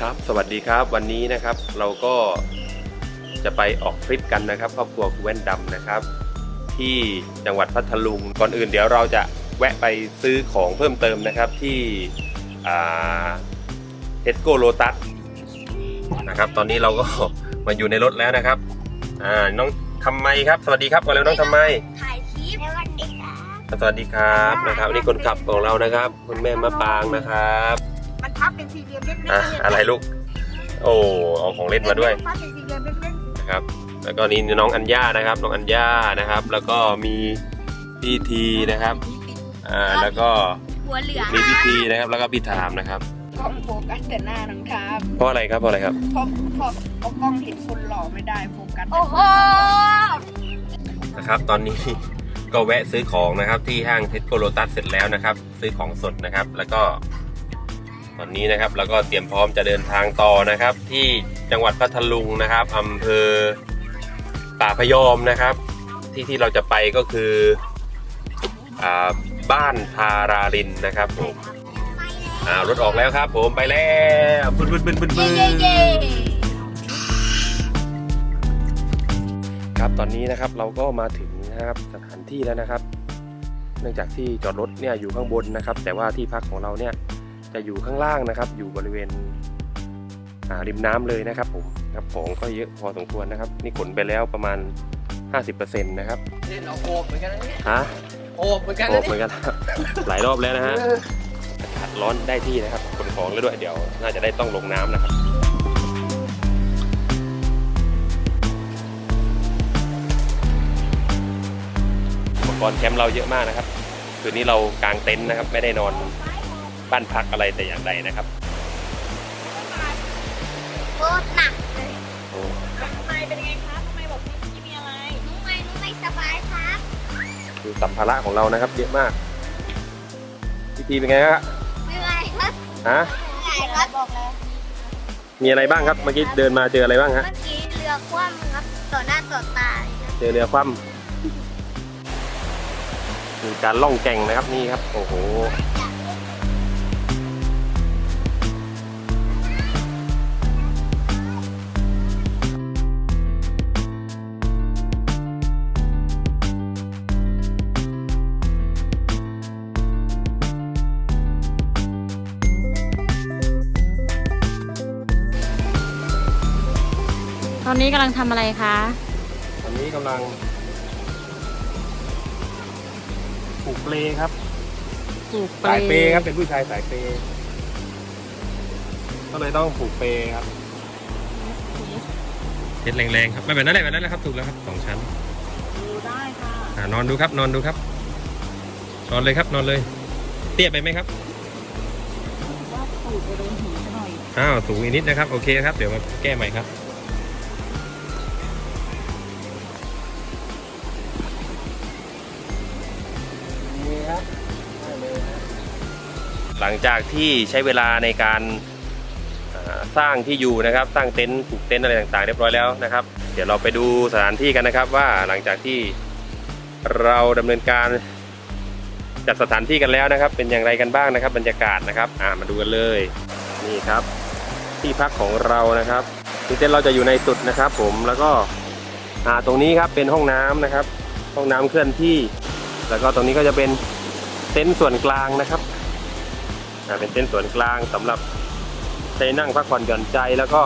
ครับ สวัสดีครับ วันนี้นะครับเราก็จะไปออกทริปกันนะครับ ครอบครัวคุณแว่นดำนะครับ ที่จังหวัดพัทลุง ก่อนอื่นเดี๋ยวเราจะแวะไปซื้อของเพิ่มเติมนะครับที่เทสโก้โลตัสนะครับ ตอนนี้เราก็มาอยู่ในรถแล้วนะครับอ่าน้องทำไมครับ สวัสดีครับก่อนแล้วน้องทำไมถ่ายคลิปสวัสดีค่ะสวัสดีครับนะครับนี่คนขับของเรานะครับ คุณแม่มะปางนะครับมัน พับเป็นสี่เหลี่ยมเล็กๆอะอะไรลูก โอ้เอาของเล่นมาด้วยพับเป็นสี่เหลี่ยมเล็กนะครับ แล้วก็นี่น้องอัญญานะครับ น้องอัญญานะครับ แล้วก็มีพี่ทีนะครับอ่าแล้วก็หัวเหลืองมีพี่ทีนะครับ แล้วก็พี่ถามนะครับกล้องโฟกัสแต่หน้าน้องครับเพราะอะไรครับเพราะอะไรครับเพราะเพราะเอากล้องเห็นคนหล่อไม่ได้โฟกัสแต่โอ้โหนะครับ ตอนนี้ ก็แวะซื้อของนะครับที่ห้างเทสโกโลตัสเสร็จแล้วนะครับ ซื้อของสดนะครับ แล้วก็ ตอนนี้นะครับแล้วก็เตรียมพร้อมจะเดินทางต่อนะครับ ที่จังหวัดพัทลุงนะครับอำเภอป่าพยอมนะครับ ที่ที่เราจะไปก็คืออบ้านทารารินนะครับผมรถออกแล้วครับ ผมไปแล้วบึ้นบึ้นบึ้นบึ้นบึ้นครับตอนนี้นะครับเราก็มาถึงนะครับสถานที่แล้วนะครับ เนื่องจากที่จอดรถเนี่ยอยู่ข้างบนนะครับ แต่ว่าที่พักของเราเนี่ย จะอยู่ข้างล่างนะครับ อยู่บริเวณอ่าริมน้ำเลยนะครับผมครับของก็เยอะพอสมควรนะครับ นี่ขนไปแล้วประมาณ 50%นะครับเล่นเอาโอบเหมือนกันนะเนี่ยฮะโอบเหมือนกันโอ้นะเหมืเนี่อยนกันหลายรอบแล้วนะฮะอากาศร้อนได้ที่นะครับขนของแล้วด้วยเดี๋ยว น่าจะได้ต้องลงน้ำนะครับอุปกรณ์แคมป์เราเยอะมากนะครับ คืนนี้เรากางเต็นท์นะครับ ไม่ได้นอน บ้านพักอะไรแต่อย่างใดนะครับโคตรหนักเลยโอ้ทำไมเป็นไงครับทำไมบอกพี่ไม่มีอะไรนุ่งไม่นุ่งไม่สบายครับคือสัมภาระของเรานะครับเยอะมากพี่ทีเป็นไงครับเหนื่อยครับฮะเหนื่อยครับบอกเลยมีอะไรบ้างครับเมื่อกี้เดินมาเจออะไรบ้างฮะเมื่อกี้เรือคว่ำครับต่อหน้าต่อตาเลยครับเจอเรือคว่ำมีการล่องแก่งนะครับนี่ครับ โอ้โห อนนี้กำลังทำอะไรคะ ตอนนี้กำลังผูกเปลครับ ปลูกสายเปครับเป็นผู้ชายสายเปก็เลยต้องผูกเปครับเช็ดแรงๆครับไม่แบบนั้นแหละแบบนั้นแหละครับถูกแล้วครับสองชั้นดูได้ค่ะอ่านอนดูครับนอนดูครับ นอนเลยครับนอนเลย เตี้ยไปไหมครับว่าสูดไปโดนหูหน่อยอ้าวสูงอีกนิดนะครับโอเคครับเดี๋ยวมาแก้ใหม่ครับ หลังจากที่ใช้เวลาในการสร้างที่อยู่นะครับสร้างเต็นท์ปลูกเต็นท์อะไรต่างๆ เรียบร้อยแล้วนะครับ เดี๋ยวเราไปดูสถานที่กันนะครับ ว่าหลังจากที่เราดำเนินการจัดสถานที่กันแล้วนะครับ เป็นอย่างไรกันบ้างนะครับ บรรยากาศนะครับอ่ามาดูกันเลยนี่ครับ ที่พักของเรานะครับที่เต็นท์เราจะอยู่ในสุดนะครับ ผมแล้วก็อ่าตรงนี้ครับเป็นห้องน้ำนะครับ ห้องน้ำเคลื่อนที่ แล้วก็ตรงนี้ก็จะเป็น เต็นท์ส่วนกลางนะครับอ่าเป็นเต็นท์ส่วนกลางสำหรับใช้นั่งพักผ่อนหย่อนใจแล้วก็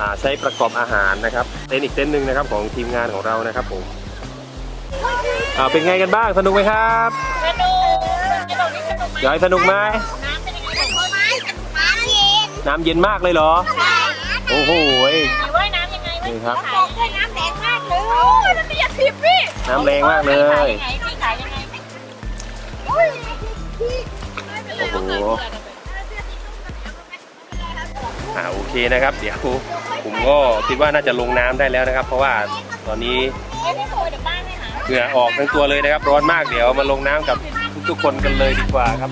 อ่าใช้ประกอบอาหารนะครับเต็นท์อีกเต็นท์หนึ่งนะครับของทีมงานของเรานะครับผมอ่าเป็นไงกันบ้างสนุกไหมครับสนุกจะบอกนี่สนุกไหมยายสนุกไหมน้ำเป็นยังไงแต่คนไม่น้ำเย็นน้ำเย็นมากเลยเหรอใช่โอ้โหยมีว่ายน้ำยังไงนี่ครับบอกด้วยน้ำแดงมากเลยโอ้ยนั่นไม่อยากทิพพี่น้ำแรงมากเลย โอ้โหอ่าโอเคนะครับ เดี๋ยวผมก็คิดว่าน่าจะลงน้ำได้แล้วนะครับ เพราะว่าตอนนี้เดี๋ยวบ้านไม่หาเหงื่อออกทั้งตัวเลยนะครับ ร้อนมากเดี๋ยวมาลงน้ำกับทุกๆคนกันเลยดีกว่าครับ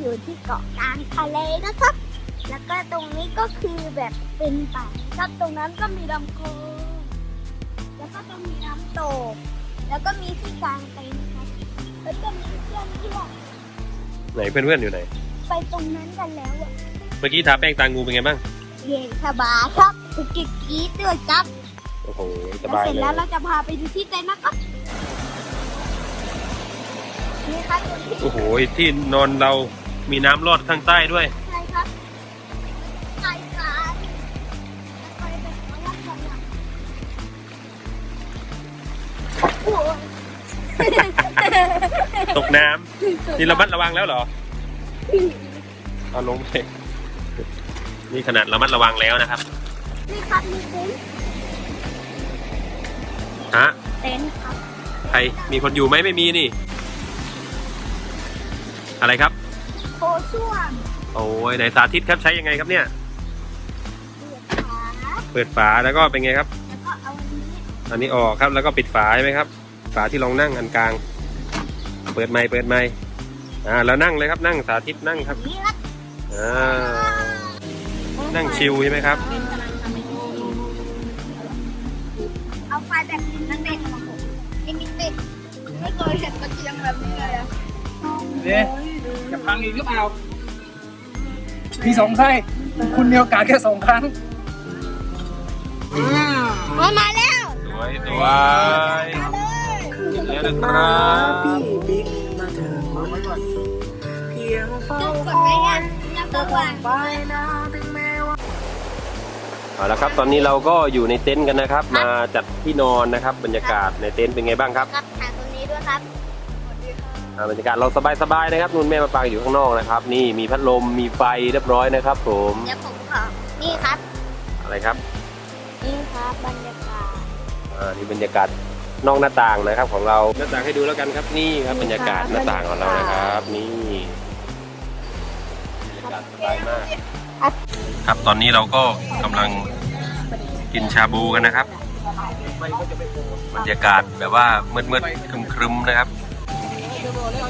เลยนะครับ แล้วก็ตรงนี้ก็คือแบบเป็นป่าครับตรงนั้นก็มีลำโพงแล้วก็ต้องมีน้ำตก แล้วก็มีที่กลางเต็นท์ครับแล้วก็มีเพื่อนที่ว่าไหนเพื่อนๆอยู่ไหน ไปตรงนั้นกันแล้วอะเมื่อกี้ทาแป้งตางูเป็นไงบ้าง เย็นสบายครับไปกินกีดด้วยครับโอ้โหสแล้วบายเสร็จเลแล้วยเราจะพาไปดูที่เต็นท์นะครับนี่ครับตรงที่โอ้โหที่นอนเรา มีน้ำรอดข้างใต้ด้วย ใช่ครับไปกันไปแบบว่าอยากไปอะโอ้ยตกน้ำนี่ระมัดระวังแล้วเหรอเอาลงไปนี่ขนาดระมัดระวังแล้วนะครับ นี่ครับมีเต็นท์ฮะเต็นท์ครับใครมีคนอยู่ไหมไม่มีนี่ อะไรครับ โถส้วมโอ้ยไหนสาธิตครับใช้ยังไงครับเนี่ย เดือดขาเปิดฝาแล้วก็เป็นไงครับ แล้วก็เอาอันนี้อันนี้ออกครับแล้วก็ปิดฝาใช่ไหมครับ ฝาที่รองนั่งอันกลาง เปิดไม้เปิดไม้อ่าแล้วนั่งเลยครับนั่งสาธิตนั่งครับนี่ครับอ่านั่งชิลใช่ไหมครับ เอาไฟแบบลิมิเต็ดมาผมลิมิเต็ดไม่เคยเห็นตะเกียงแบบนี้เลยอะเอ๊ะ จะพังอีกหรือเปล่ามีสองไส้ คุณมีโอกาสแค่สองครั้งมามาแล้วสวยสวยแล้วนะครับจุดกดไว้ยังยังตัววางเอาละครับตอนนี้เราก็อยู่ในเต็นท์กันนะครับ มาจัดที่นอนนะครับ บรรยากาศในเต็นท์เป็นไงบ้างครับครับทางตรงนี้ด้วยครับอ่า บรรยากาศเราสบายๆนะครับนุ่นแม่มาปางอยู่ข้างนอกนะครับ นี่มีพัดลมมีไฟเรียบร้อยนะครับผมเดี๋ยวผมขอนี่ครับ อะไรครับ นี่ครับบรรยากาศอ่านี่บรรยากาศนอกหน้าต่างนะครับ ของเราหน้าต่างให้ดูแล้วกันครับนี่ครับบรรยากาศหน้าต่างของเรานะครับ นี่บรรยากาศสบายมากครับตอนนี้เราก็กำลังกินชาบูกันนะครับ บรรยากาศแบบว่ามืดๆครึมๆนะครับ สวัสดี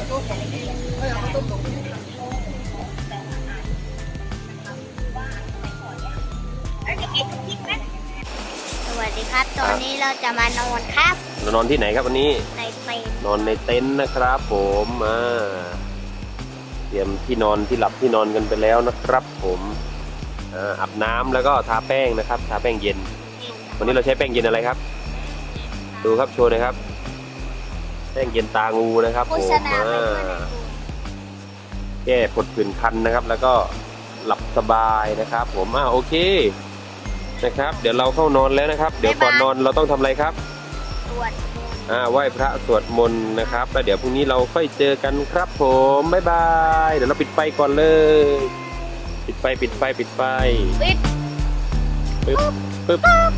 ครับ ตอนนี้เราจะมานอนครับเรานอนที่ไหนครับวันนี้ ในเต็นท์นอนในเต็นท์นะครับผมอ่าเตรียมที่นอนที่หลับที่นอนกันไปแล้วนะครับ ผมอ่าอาบน้ำแล้วก็ทาแป้งนะครับ ทาแป้งเย็น วันนี้เราใช้แป้งเย็นอะไรครับ ดูครับโชว์หนะครับ แป้งเย็นตางูนะครับโฆผมษณาไปด้วยนะอ่าแก้ผดผื่นคันนะครับ แล้วก็หลับสบายนะครับ ผมอ่าโอเคนะครับ เดี๋ยวเราเข้านอนแล้วนะครับ เดี๋ยวก่อนนอนเราต้องทำอะไรครับ ตรวจมนต์อ่าไหว้พระสวดมนต์นะครับ แล้วเดี๋ยวพรุ่งนี้เราค่อยเจอกันครับผม บ๊ายบาย เดี๋ยวเราปิดไฟก่อนเลย ปิดไฟปิดไฟปิดไฟปิดปึ๊บปึ๊บ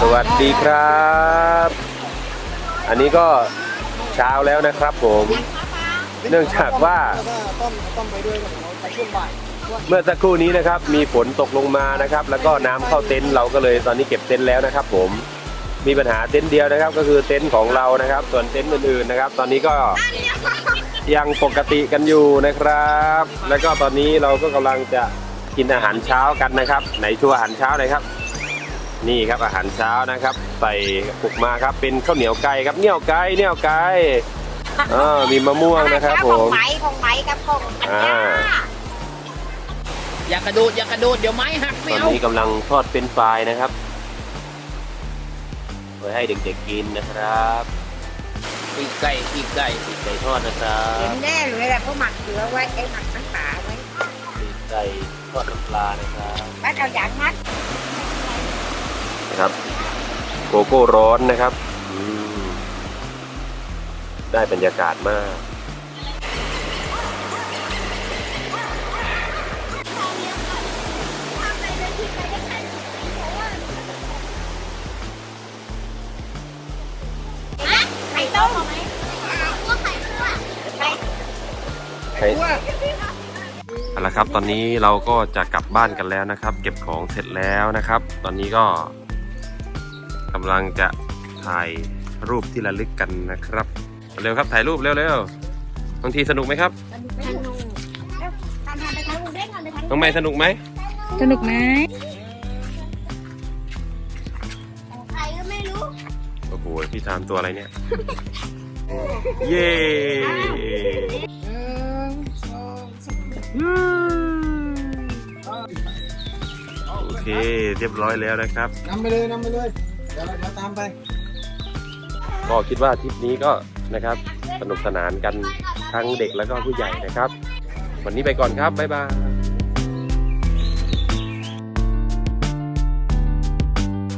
สวัสดีครับ อันนี้ก็เช้าแล้วนะครับผม เนื่องจากว่าต้มต้มไปด้วยไปช่วงบ่ายเมื่อสักครู่นี้นะครับ มีฝนตกลงมานะครับ แล้วก็น้ำเข้าเต็นท์เราก็เลยตอนนี้เก็บเต็นท์แล้วนะครับ ผม มีปัญหาเต็นท์เดียวนะครับ ก็คือเต็นท์ของเรานะครับ ส่วนเต็นท์อื่นๆนะครับ ตอนนี้ก็ยังปกติกันอยู่นะครับ แล้วก็ตอนนี้เราก็กำลังจะกินอาหารเช้ากันนะครับไหนชัวอาหารเช้าหน่อยครับ นี่ครับอาหารเช้านะครับ ใส่ปุกมาครับเป็นข้าวเหนียวไก่ครับเนี่ยวไก่เนี่ยวไก่อ่ามีมะม่วงนะครับผของม ไม้ของไม้กับของอันอ่า ยาอย่ากระโดดอย่ากระโดดเดี๋ยวไม้หักตไม่อนเอา นี้กำลังทอดเป็นไฟรายนะครับไว้ให้เด็กๆกินนะครับปีกไก่ปีกไก่ปีกไก่ทอดนะครับ เห็นแน่เลยแหละเพราะหมักเกลือไว้ไอ้หมักน้ำปลาไว้ปีกไก่ทอดน้ำปลานะครับ บ้านเราอย่างนั้น นะครับโกโก้ร้อนนะครับอืมได้บรรยากาศมาก ไข่ต้มพวกไข่ต้มไข่เอาละครับ ตอนนี้เราก็จะกลับบ้านกันแล้วนะครับ เก็บของเสร็จแล้วนะครับ ตอนนี้ก็ กำลังจะถ่ายรูปที่ระลึกกันนะครับ เร็วครับถ่ายรูปเร็วๆบางทีสนุกไหมครับสนุกเอ้าทำทำไปทางหนูได้ทำไปทางน้องไม่สนุกไหมสนุกไหมของใครก็ไม่รู้โอ้โหพี่ทามตัวอะไรเนี่ย เย้โอเค เรียบร้อยแล้วนะครับนำไปเลยนำไปเลย เดี๋ยวเราตามไปก็คิดว่าทริปนี้ก็นะครับสนุกสนานกันทั้งเด็กแล้วก็ผู้ใหญ่นะครับ วันนี้ไปก่อนครับ บ๊ายบาย